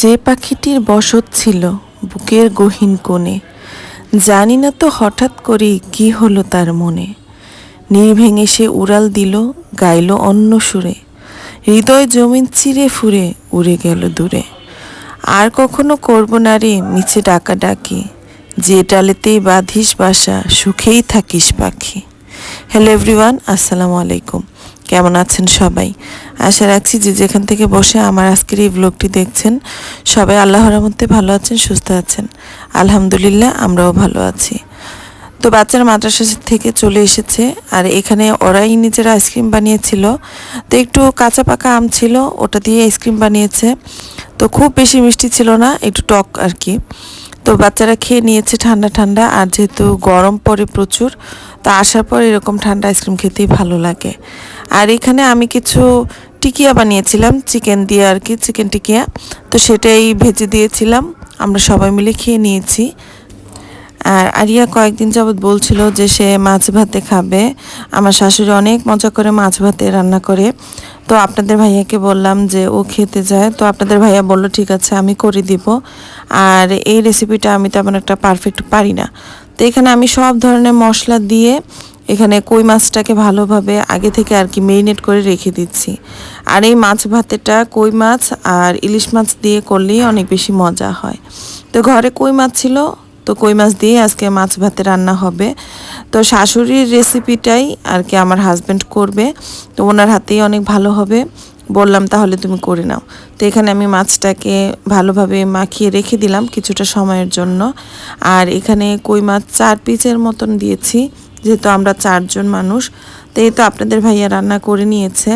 যে পাখিটির বসত ছিল বুকের গহীন কোণে, জানি না তো হঠাৎ করে কি হলো তার মনে। নীর ভেঙে সে উড়াল দিল, গাইল অন্য সুরে, হৃদয় জমিন চিরে ফুরে উড়ে গেল দূরে। আর কখনো করব না রে মিছে ডাকা ডাকি যে ডালেতেই বাঁধিস বাসা, সুখেই থাকিস পাখি। হ্যালো এভরিওয়ান আসসালামু আলাইকুম। কেমন আছেন সবাই? আশা রাখছি যে যেখান থেকে বসে আমার আজকের এই ব্লগটি দেখছেন, সবাই আল্লাহর মধ্যে ভালো আছেন, সুস্থ আছেন। আলহামদুলিল্লাহ, আমরাও ভালো আছি। তো বাচ্চারা মাদ্রাসা থেকে চলে এসেছে, আর এখানে ওরাই নিজেরা আইসক্রিম বানিয়েছিল। তো একটু কাঁচা পাকা আম ছিল, ওটা দিয়ে আইসক্রিম বানিয়েছে। তো খুব বেশি মিষ্টি ছিল না, একটু টক আর কি। তো বাচ্চারা খেয়ে নিয়েছে ঠান্ডা ঠান্ডা, আর যেহেতু গরম পড়ে প্রচুর, তো আসার পর এরকম ঠান্ডা আইসক্রিম খেতেই ভালো লাগে। আর এখানে আমি কিছু টিকিয়া বানিয়েছিলাম, চিকেন দিয়ে আর কি, চিকেন টিকিয়া। তো সেটাই ভেজে দিয়েছিলাম, আমরা সবাই মিলে খেয়ে নিয়েছি। আর আরিয়া কয়েকদিন যাবৎ বলছিল যে সে মাছ ভাতে খাবে। আমার শাশুড়ি অনেক মজা করে মাছ ভাতে রান্না করে। তো আপনাদের ভাইয়াকে বললাম যে ও খেতে যায়। তো আপনাদের ভাইয়া বলল, ঠিক আছে, আমি করে দিব। আর এই রেসিপিটা আমি তেমন একটা পারফেক্ট পারি না। তো এখানে আমি সব ধরনের মশলা দিয়ে এখানে কই মাছটাকে ভালোভাবে আগে থেকে আর কি মেরিনেট করে রেখে দিচ্ছি। আর এই মাছ ভাতেটা কই মাছ আর ইলিশ মাছ দিয়ে করলেই অনেক বেশি মজা হয়। তো ঘরে কই মাছ ছিল? তো কই মাছ দিয়ে আজকে মাছ ভাতে রান্না হবে। তো শাশুড়ির রেসিপিটাই আর কি আমার হাজব্যান্ড করবে। তো ওনার হাতেই অনেক ভালো হবে। বললাম, তাহলে তুমি করে নাও। তো এখানে আমি মাছটাকে ভালোভাবে মাখিয়ে রেখে দিলাম কিছুটা সময়ের জন্য। আর এখানে কই মাছ চার পিসের মতন দিয়েছি, যেহেতু আমরা চারজন মানুষ। তো তো আপনাদের ভাইয়া রান্না করে নিয়েছে।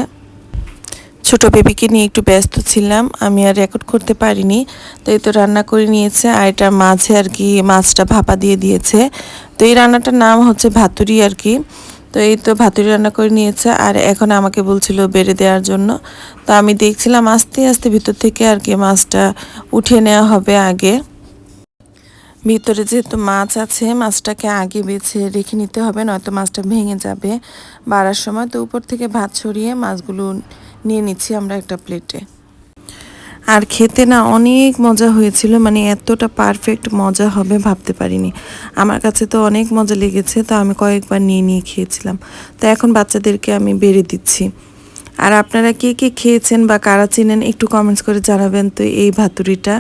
ছোট বেবিকে নিয়ে একটু ব্যস্ত ছিলাম, আমি আর রেকর্ড করতে পারিনি। তো এই তো রান্না করে নিয়েছে আর এটা মাঝে আর কি, মাছটা ভাপা দিয়ে দিয়েছে। তো এই রান্নাটার নাম হচ্ছে ভাতুরি আর কি। তো এই তো ভাতুরি রান্না করে নিয়েছে আর এখন আমাকে বলছিল বেড়ে দেওয়ার জন্য। তো আমি দেখছিলাম আস্তে আস্তে ভিতর থেকে আর কি মাছটা উঠিয়ে নেওয়া হবে আগে। ভিতরে যেহেতু মাছ আছে, মাছটাকে আগে বেছে রেখে নিতে হবে, নয়তো মাছটা ভেঙে যাবে। বাড়ার সময় তো উপর থেকে ভাত ছড়িয়ে মাছগুলো নিয়ে নিচ্ছি আমরা একটা প্লেটে আর খেতে না অনেক মজা হয়েছিল মানে এতটা পারফেক্ট মজা হবে ভাবতে পারিনি। আমার কাছে তো অনেক মজা লেগেছে, তো আমি কয়েকবার নিয়ে নিয়ে খেয়েছিলাম। তো এখন বাচ্চাদেরকে আমি বেড়ে দিচ্ছি। আর আপনারা কে কে খেয়েছেন বা কারা চিনেন একটু কমেন্টস করে জানাবেন তো এই ভাতুরিটা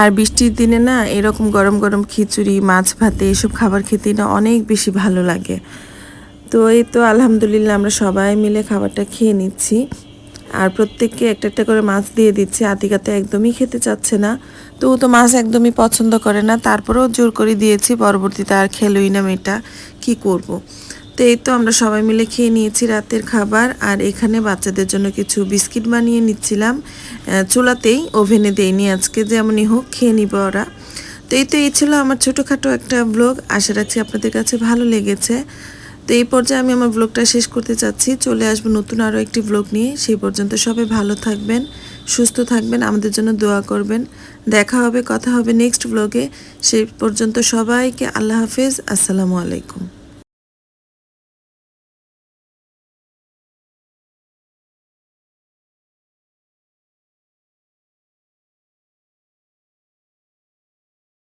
আর বৃষ্টির দিনে না এরকম গরম গরম খিচুড়ি, মাছ ভাতে এসব খাবার খেতে না অনেক বেশি ভালো লাগে। তো এই তো আলহামদুলিল্লাহ আমরা সবাই মিলে খাবারটা খেয়ে নিচ্ছি। আর প্রত্যেককে একটা একটা করে মাছ দিয়ে দিচ্ছি, আতিকাতে একদমই খেতে চাচ্ছে না। তো ও তো মাছ একদমই পছন্দ করে না, তারপরেও জোর করে দিয়েছি, পরবর্তীতে আর খেলোই না মেয়েটা, কী করব। তো এই তো আমরা সবাই মিলে খেয়ে নিয়েছি রাতের খাবার, আর এখানে বাচ্চাদের জন্য কিছু বিস্কিট বানিয়ে নিচ্ছিলাম। চুলাতেই ওভেনে দেয়নি আজকে যেমনই হোক খেয়ে নিব ওরা। তো এই তো এই ছিল আমার ছোটোখাটো একটা ব্লগ, আশা রাখছি আপনাদের কাছে ভালো লেগেছে। তো এই পর্যায়ে আমি আমার ব্লগটা শেষ করতে চাচ্ছি, চলে আসব নতুন আরও একটি ব্লগ নিয়ে। সেই পর্যন্ত সবাই ভালো থাকবেন, সুস্থ থাকবেন, আমাদের জন্য দোয়া করবেন। দেখা হবে, কথা হবে নেক্সট ব্লগে। সেই পর্যন্ত সবাইকে আল্লাহ হাফেজ, আসসালামু আলাইকুম।